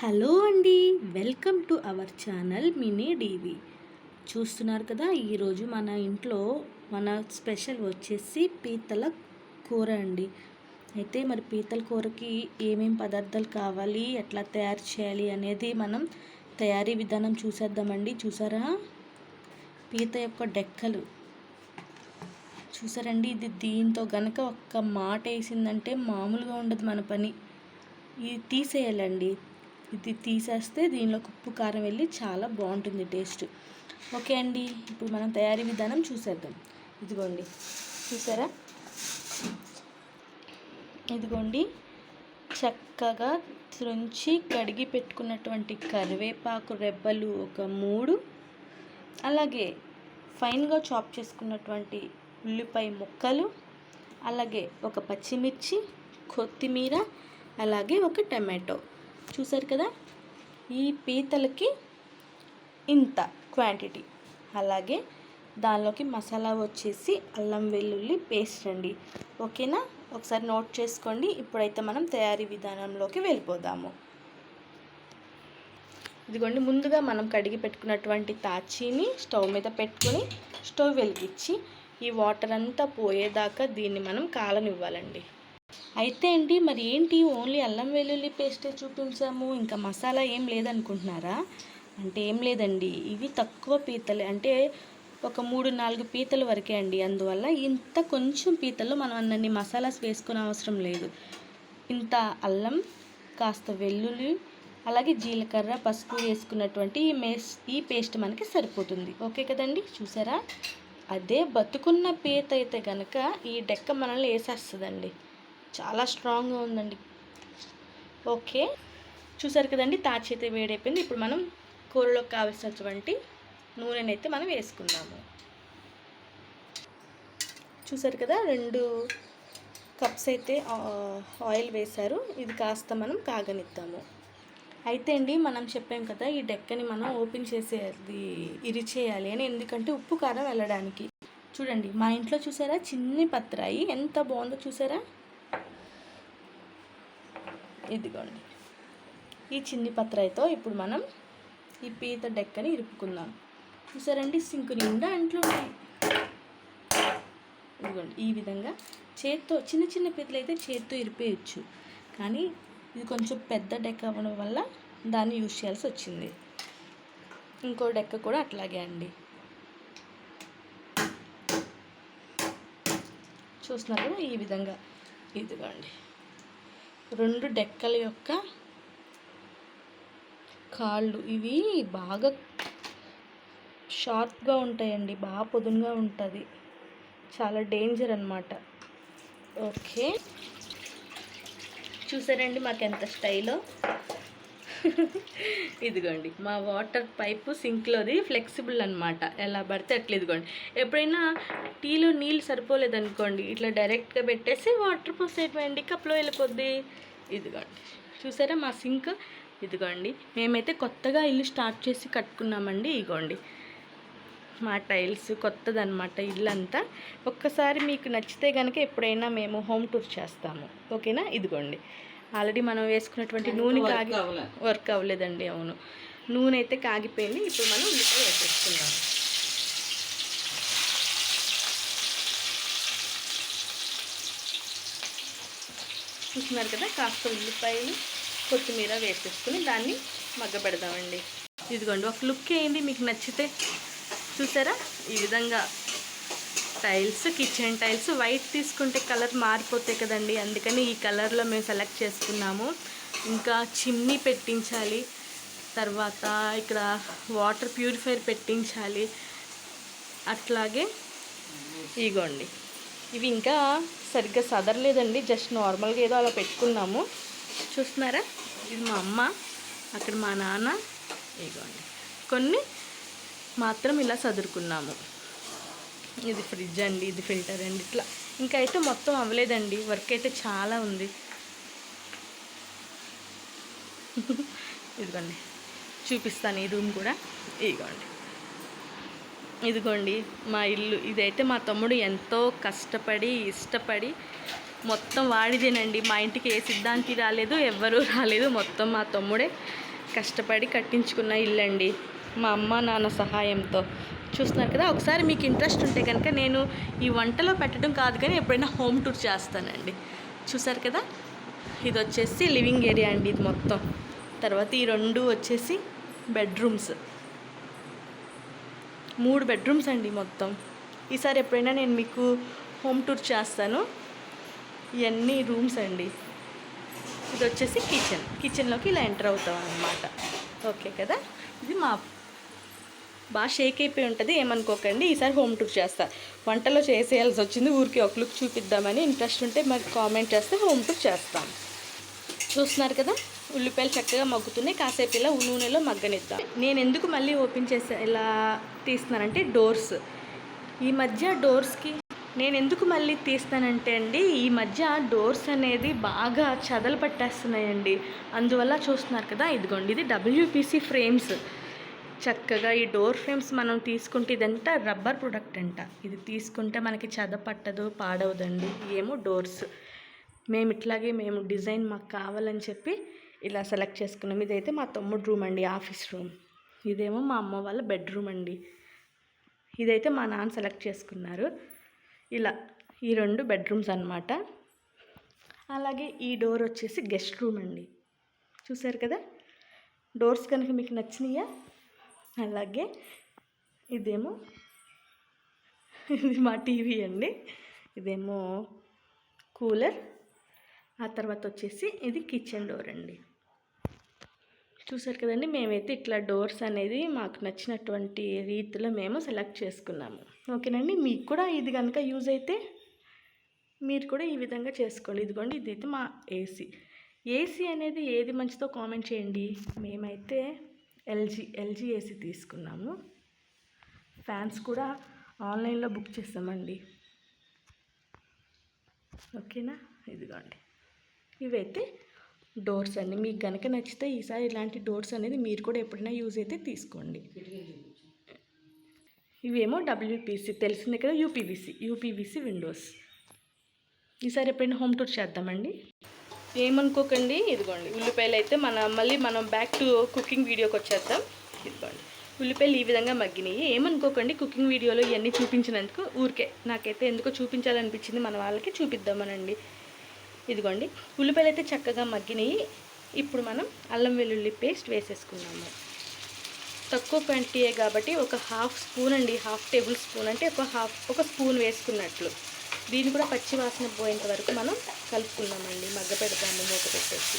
Hello అండి welcome to our channel mini DV. చూస్తున్నారు కదా ఈరోజు మన ఇంట్లో మన స్పెషల్ వచ్చేసి పీతల కూర అండి. అయితే మరి పీతల కూరకి ఏమేం పదార్థాలు కావాలి ఎట్లా తయారు చేయాలి అనేది మనం తయారీ విధానం చూసేద్దామండి. చూసారా? పీత యొక్క డెక్కలు. చూసారండి ఇది దీంతో గనక ఒక్క మాట వేసిందంటే మామూలుగా ఉండదు మన పని. ఇది తీసేయాలండి. ఇది తీసేస్తే దీనిలో ఉప్పు కారం వెళ్ళి చాలా బాగుంటుంది టేస్ట్. ఓకే అండి ఇప్పుడు మనం తయారీ విధానం చూసేద్దాం. ఇదిగోండి చూసారా? ఇదిగోండి చక్కగా తుంచి కడిగి పెట్టుకున్నటువంటి కరివేపాకు రెబ్బలు ఒక మూడు అలాగే ఫైన్గా చాప్ చేసుకున్నటువంటి ఉల్లిపాయ ముక్కలు అలాగే ఒక పచ్చిమిర్చి కొత్తిమీర అలాగే ఒక టమాటో. చూసారు కదా? ఈ పీతలకి ఇంత క్వాంటిటీ అలాగే దానిలోకి మసాలా వచ్చేసి అల్లం వెల్లుల్లి పేస్ట్ అండి. ఓకేనా? ఒకసారి నోట్ చేసుకోండి. ఇప్పుడైతే మనం తయారీ విధానంలోకి వెళ్ళిపోదాము. ఇదిగోండి ముందుగా మనం కడిగి పెట్టుకున్నటువంటి తాచీని స్టవ్ మీద పెట్టుకొని స్టవ్ వెలిగించి ఈ వాటర్ అంతా పోయేదాకా దీన్ని మనం కాలనివ్వాలండి. అయితే అండి మరి ఏంటి? ఓన్లీ అల్లం వెల్లుల్లి పేస్టే చూపించాము. ఇంకా మసాలా ఏం లేదనుకుంటున్నారా? అంటే ఏం లేదండి. ఇవి తక్కువ పీతలే. అంటే ఒక మూడు నాలుగు పీతల వరకే అండి. అందువల్ల ఇంత కొంచెం పీతల్లో మనం అన్నీ మసాలాస్ వేసుకునే అవసరం లేదు. ఇంత అల్లం కాస్త వెల్లుల్లి అలాగే జీలకర్ర పసుపు వేసుకున్నటువంటి ఈ మేస్ ఈ పేస్ట్ మనకి సరిపోతుంది. ఓకే కదండి? చూసారా? అదే బతుకున్న పీత అయితే కనుక ఈ డెక్క మనల్ని వేసేస్తుందండి. చాలా స్ట్రాంగ్గా ఉందండి. ఓకే. చూసారు కదండి తాచి అయితే వేడైపోయింది. ఇప్పుడు మనం కూరలోకి కావాల్సినటువంటి నూనెనైతే మనం వేసుకుందాము. చూసారు కదా రెండు కప్స్ అయితే ఆయిల్ వేశారు. ఇది కాస్త మనం కాగనిద్దాము. అయితే అండి మనం చెప్పాం కదా ఈ డెక్కని మనం ఓపెన్ చేసేది ఇరిచేయాలి అని. ఎందుకంటే ఉప్పు కారం వెళ్ళడానికి. చూడండి మా ఇంట్లో చూసారా చిన్ని పత్రాయి. ఎంత బాగుందో చూసారా? ఇదిగోండి. ఈ చిన్ని పత్రాయితో ఇప్పుడు మనం ఈ పీత డెక్కని ఇరుపుకుందాం చూసారండి సింకు నిండా అంట్లు ఉన్నాయి. ఇదిగోండి ఈ విధంగా చేత్తో చిన్న చిన్న పీతలు అయితే చేత్తో ఇరిపేయచ్చు. కానీ ఇది కొంచెం పెద్ద డెక్క అవ్వడం వల్ల దాన్ని యూజ్ చేయాల్సి వచ్చింది. ఇంకో డెక్క కూడా అట్లాగే అండి. చూస్తున్నారు ఈ విధంగా. ఇదిగోండి. రెండు డెక్కల యొక్క కాళ్ళు. ఇవి బాగా షార్ప్గా ఉంటాయండి బాగా పొదునుగా ఉంటుంది. చాలా డేంజర్ అనమాట ఓకే. చూసారండి మాకు ఎంత స్టైలో? ఇదిగోండి మా వాటర్ పైపు సింక్లోది ఫ్లెక్సిబుల్ అనమాట ఎలా పడితే అట్లా ఇదిగోండి. ఎప్పుడైనా టీలో నీళ్ళు సరిపోలేదనుకోండి ఇట్లా డైరెక్ట్గా పెట్టేసి వాటర్ పోసేయండి కప్లో వెళ్ళిపోద్ది. ఇదిగోండి చూసారా మా సింక్? ఇదిగోండి మేమైతే కొత్తగా ఇల్లు స్టార్ట్ చేసి కట్టుకున్నామండి ఇగోండి మా టైల్స్ కొత్తదనమాట ఇల్లు అంతా ఒక్కసారి మీకు నచ్చితే కనుక ఎప్పుడైనా మేము హోమ్ టూర్ చేస్తాము. ఓకేనా? ఇదిగోండి. ఆల్రెడీ మనం వేసుకున్నటువంటి నూనె కాగి వర్క్ అవ్వలేదండి అవును. నూనె అయితే కాగిపోయింది ఇప్పుడు మనం ఉల్లిపాయ వేసేసుకుందాం. చూస్తున్నారు కదా కాస్త ఉల్లిపాయలు కొత్తిమీర వేసేసుకుని దాన్ని మగ్గబెడదామండి. ఇదిగోండి ఒక లుక్ ఏంది మీకు నచ్చితే. చూసారా? ఈ విధంగా టైల్స్ కిచెన్ టైల్స్ వైట్ తీసుకుంటే కలర్ మారిపోతాయి కదండి. అందుకని ఈ కలర్లో మేము సెలెక్ట్ చేసుకున్నాము. ఇంకా చిమ్నీ పెట్టించాలి. తర్వాత ఇక్కడ వాటర్ ప్యూరిఫైర్ పెట్టించాలి. అట్లాగే ఇగోండి. ఇవి ఇంకా సరిగ్గా సదరలేదండి. జస్ట్ నార్మల్గా ఏదో అలా పెట్టుకున్నాము. చూస్తున్నారా? ఇది మా అమ్మ అక్కడ మా నాన్న. ఇగోండి. కొన్ని మాత్రం ఇలా సదురుకున్నాము. ఇది ఫ్రిడ్జ్ అండి ఇది ఫిల్టర్ అండి ఇట్లా. ఇంకా అయితే మొత్తం అవ్వలేదండి వర్క్ అయితే చాలా ఉంది. ఇదిగోండి చూపిస్తాను ఈ రూమ్ కూడా. ఇదిగోండి. ఇదిగోండి మా ఇల్లు ఇదైతే మా తమ్ముడు ఎంతో కష్టపడి ఇష్టపడి మొత్తం వాడిదేనండి. మా ఇంటికి ఏ సిద్ధాంతి రాలేదు ఎవ్వరూ రాలేదు మొత్తం మా తమ్ముడే కష్టపడి కట్టించుకున్న ఇల్లు అండి మా అమ్మ నాన్న సహాయంతో. చూస్తున్నారు కదా ఒకసారి మీకు ఇంట్రెస్ట్ ఉంటే కనుక నేను ఈ వంటలో పెట్టడం కాదు కానీ ఎప్పుడైనా హోమ్ టూర్ చేస్తానండి. చూసారు కదా? ఇది వచ్చేసి లివింగ్ ఏరియా అండి ఇది మొత్తం. తర్వాత ఈ రెండు వచ్చేసి బెడ్రూమ్స్. మూడు బెడ్రూమ్స్ అండి మొత్తం. ఈసారి ఎప్పుడైనా నేను మీకు హోమ్ టూర్ చేస్తాను. ఇవన్నీ రూమ్స్ అండి. ఇది వచ్చేసి కిచెన్. కిచెన్లోకి ఇలా ఎంటర్ అవుతాం అన్నమాట. ఓకే కదా? ఇది మా బాగా షేక్ అయిపోయి ఉంటుంది ఏమనుకోకండి ఈసారి హోమ్ టూర్ చేస్తా. వంటలో చేసేయాల్సి వచ్చింది ఊరికి ఒక లుక్ చూపిద్దామని ఇంట్రెస్ట్ ఉంటే మాకు కామెంట్ చేస్తే హోమ్ టూర్ చేస్తాం. చూస్తున్నారు కదా ఉల్లిపాయలు చక్కగా మగ్గుతున్నాయి కాసేపు ఇలా నూనెలో మగ్గనిద్దాం. నేను ఎందుకు మళ్ళీ ఓపెన్ చేసే ఇలా తీస్తున్నానంటే డోర్స్. ఈ మధ్య డోర్స్కి నేను ఎందుకు మళ్ళీ తీస్తానంటే అండి ఈ మధ్య డోర్స్ అనేది బాగా చదలు పట్టేస్తున్నాయండి. అందువల్ల చూస్తున్నారు కదా ఇదిగోండి ఇది డబ్ల్యూపీసీ ఫ్రేమ్స్. చక్కగా ఈ డోర్ ఫ్రేమ్స్ మనం తీసుకుంటే ఇదంతా రబ్బర్ ప్రొడక్ట్ అంట. ఇది తీసుకుంటే మనకి చెద పట్టదు పాడవదండి. ఏమో డోర్స్ మేము ఇట్లాగే మేము డిజైన్ మాకు కావాలని చెప్పి ఇలా సెలెక్ట్ చేసుకున్నాం. ఇదైతే మా తమ్ముడు రూమ్ అండి ఆఫీస్ రూమ్ ఇదేమో మా అమ్మ వాళ్ళ బెడ్రూమ్ అండి. ఇదైతే మా నాన్న సెలెక్ట్ చేసుకున్నారు. ఇలా ఈ రెండు బెడ్రూమ్స్ అన్నమాట. అలాగే ఈ డోర్ వచ్చేసి గెస్ట్ రూమ్ అండి. చూసారు కదా? డోర్స్ కనుక మీకు నచ్చినాయా? అలాగే ఇదేమో ఇది మా టీవీ అండి. ఇదేమో కూలర్. ఆ తర్వాత వచ్చేసి ఇది కిచెన్ డోర్ అండి. చూసారు కదండి మేమైతే ఇట్లా డోర్స్ అనేది మాకు నచ్చినటువంటి రీతిలో మేము సెలెక్ట్ చేసుకున్నాము. ఓకేనండి మీకు కూడా ఇది కనుక యూజ్ అయితే మీరు కూడా ఈ విధంగా చేసుకోండి. ఇదిగోండి ఇదైతే మా ఏసీ. ఏసీ అనేది ఏది మంచిదో కామెంట్ చేయండి. మేమైతే ఎల్జీ ఎల్జీ ఏసీ తీసుకున్నాము. ఫ్యాన్స్ కూడా ఆన్లైన్లో బుక్ చేస్తామండి. ఓకేనా? ఇదిగోండి. ఇవైతే డోర్స్ అండి. మీకు కనుక నచ్చితే ఈసారి ఇలాంటి డోర్స్ అనేది మీరు కూడా ఎప్పుడైనా యూజ్ అయితే తీసుకోండి. ఇవేమో డబ్ల్యూపీసీ. తెలిసిందే కదా యూపీవీసీ యూపీవీసీ విండోస్. ఈసారి ఎప్పుడైనా హోమ్ టూర్ చేద్దామండి? ఏమనుకోకండి ఇదిగోండి. ఉల్లిపాయలు అయితే మన మళ్ళీ మనం బ్యాక్ టు కుకింగ్ వీడియోకి వచ్చేద్దాం. ఇదిగోండి. ఉల్లిపాయలు ఈ విధంగా మగ్గినాయి. ఏమనుకోకండి కుకింగ్ వీడియోలో ఇవన్నీ చూపించినందుకు ఊరికే. నాకైతే ఎందుకో చూపించాలనిపించింది మన వాళ్ళకి చూపిద్దామనండి. ఇదిగోండి. ఉల్లిపాయలు అయితే చక్కగా మగ్గినాయి. ఇప్పుడు మనం అల్లం వెల్లుల్లి పేస్ట్ వేసేసుకున్నాము తక్కువ క్వాంటిటీయే కాబట్టి ఒక హాఫ్ స్పూన్ అండి. హాఫ్ టేబుల్ స్పూన్ అంటే ఒక హాఫ్ ఒక స్పూన్ వేసుకున్నట్లు. దీన్ని కూడా పచ్చి వాసన పోయేంత వరకు మనం కలుపుకున్నామండి మగ్గ పెడదాము మూత పెట్టేసి.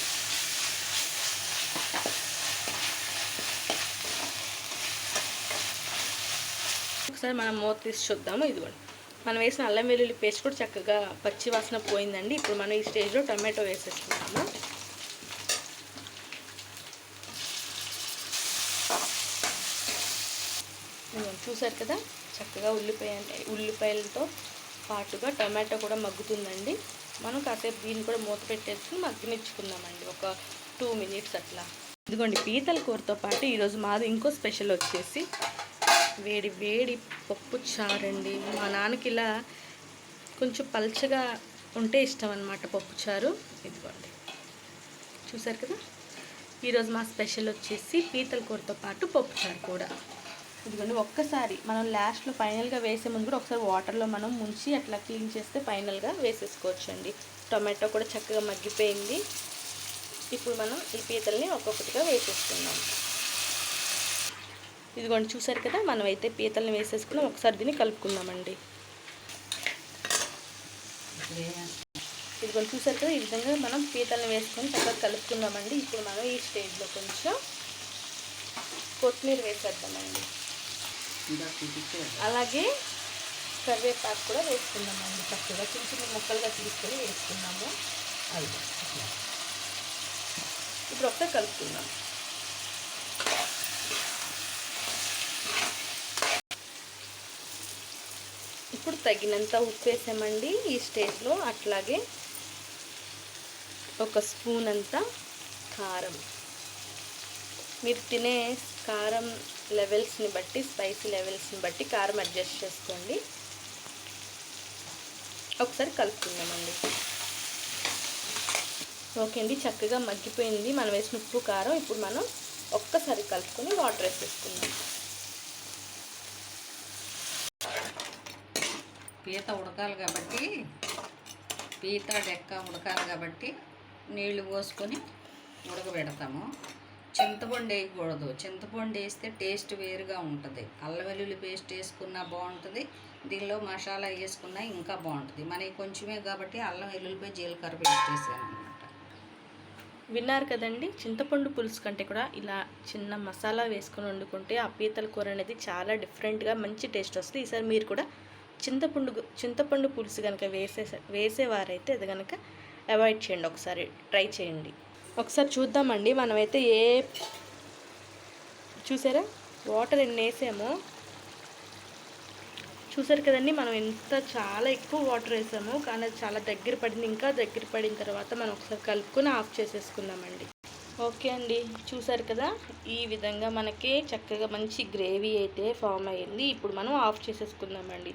ఒకసారి మనం మూత తీసి చూద్దాము ఇదిగోండి. మనం వేసిన అల్లం వెల్లుల్లి పేస్ట్ కూడా చక్కగా పచ్చి వాసన పోయిందండి. ఇప్పుడు మనం ఈ స్టేజ్లో టమాటో వేసేస్తున్నాము చూసారు కదా? చక్కగా ఉల్లిపాయ ఉల్లిపాయలతో పాటుగా టమాటో కూడా మగ్గుతుందండి. మనం కాసేపు దీన్ని కూడా మూత పెట్టేసుకుని మగ్గనిచ్చుకుందామండి. ఒక టూ మినిట్స్ అట్లా. ఇదిగోండి పీతల కూరతో పాటు ఈరోజు మాది ఇంకో స్పెషల్ వచ్చేసి వేడి వేడి పప్పు చారండి. మా నాన్నకి ఇలా కొంచెం పల్చగా ఉంటే ఇష్టం అనమాట పప్పు చారు. ఇదిగోండి. చూసారు కదా? ఈరోజు మా స్పెషల్ వచ్చేసి పీతల కూరతో పాటు పప్పు చారు కూడా. ఇదిగోండి ఒక్కసారి మనం లాస్ట్లో ఫైనల్గా వేసే ముందు కూడా ఒకసారి వాటర్లో మనం ముంచి అట్లా క్లీన్ చేస్తే ఫైనల్గా వేసేసుకోవచ్చండి. టొమాటో కూడా చక్కగా మగ్గిపోయింది. ఇప్పుడు మనం ఈ పీతల్ని ఒక్కొక్కటిగా వేసేసుకుందాం. ఇదిగోండి చూసారు కదా మనం అయితే పీతల్ని వేసేసుకుని ఒకసారి దీన్ని కలుపుకుందామండి. ఇదిగోండి చూసారు కదా ఈ విధంగా మనం పీతల్ని వేసుకొని చక్కగా కలుపుకుందామండి. ఇప్పుడు మనం ఈ స్టేజ్లో కొంచెం కొత్తిమీర వేసేద్దామండి. అలాగే కరివేపాకు కూడా వేసుకుందామండి చక్కగా చిన్న చిన్న ముక్కలుగా తీసుకొని వేసుకున్నాము అది ఇప్పుడు ఒకసారి కలుపుకుందాం. ఇప్పుడు తగినంత ఉప్పు వేసామండి ఈ స్టేజ్లో. అట్లాగే ఒక స్పూన్ అంతా కారం. మీరు తినే కారం లెవెల్స్ని బట్టి స్పైసీ లెవెల్స్ని బట్టి కారం అడ్జస్ట్ చేసుకోండి. ఒకసారి కలుపుకుందామండి. ఓకే అండి చక్కగా మగ్గిపోయింది. మనం వేసిన ఉప్పు కారం ఇప్పుడు మనం ఒక్కసారి కలుపుకొని వాటర్ వేసేసుకుందాం. పీత ఉడకాలి కాబట్టి పీత డెక్క ఉడకాలి కాబట్టి నీళ్ళు పోసుకొని ఉడకబెడతాము. చింతపండు వేయకూడదు. చింతపండు వేస్తే టేస్ట్ వేరుగా ఉంటుంది. అల్లం వెల్లుల్లి పేస్ట్ వేసుకున్నా బాగుంటుంది. దీనిలో మసాలా వేసుకున్నా ఇంకా బాగుంటుంది. మనకి కొంచెమే కాబట్టి అల్లం వెల్లుల్లిపై జీలకర్ర పేస్ట్ వేసాను అనమాట విన్నారు కదండి? చింతపండు పులుసు కంటే కూడా ఇలా చిన్న మసాలా వేసుకొని వండుకుంటే ఆ పీతల కూర అనేది చాలా డిఫరెంట్గా మంచి టేస్ట్ వస్తుంది. ఈసారి మీరు కూడా చింతపండు చింతపండు పులుసు కనుక వేసే వేసేవారైతే అది కనుక అవాయిడ్ చేయండి. ఒకసారి ట్రై చేయండి. ఒకసారి చూద్దామండి. మనమైతే ఏ చూసారా? వాటర్ ఎన్ని వేసామో. చూసారు కదండి మనం ఎంత చాలా ఎక్కువ వాటర్ వేసాము. కానీ అది చాలా దగ్గర పడింది. ఇంకా దగ్గర పడిన తర్వాత మనం ఒకసారి కలుపుకొని ఆఫ్ చేసేసుకుందామండి. ఓకే అండి. చూసారు కదా ఈ విధంగా మనకి చక్కగా మంచి గ్రేవీ అయితే ఫామ్ అయ్యింది ఇప్పుడు మనం ఆఫ్ చేసేసుకుందామండి.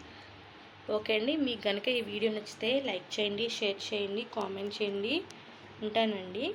ఓకే అండి. మీకు కనుక ఈ వీడియో నచ్చితే లైక్ చేయండి షేర్ చేయండి కామెంట్ చేయండి. ఉంటానండి.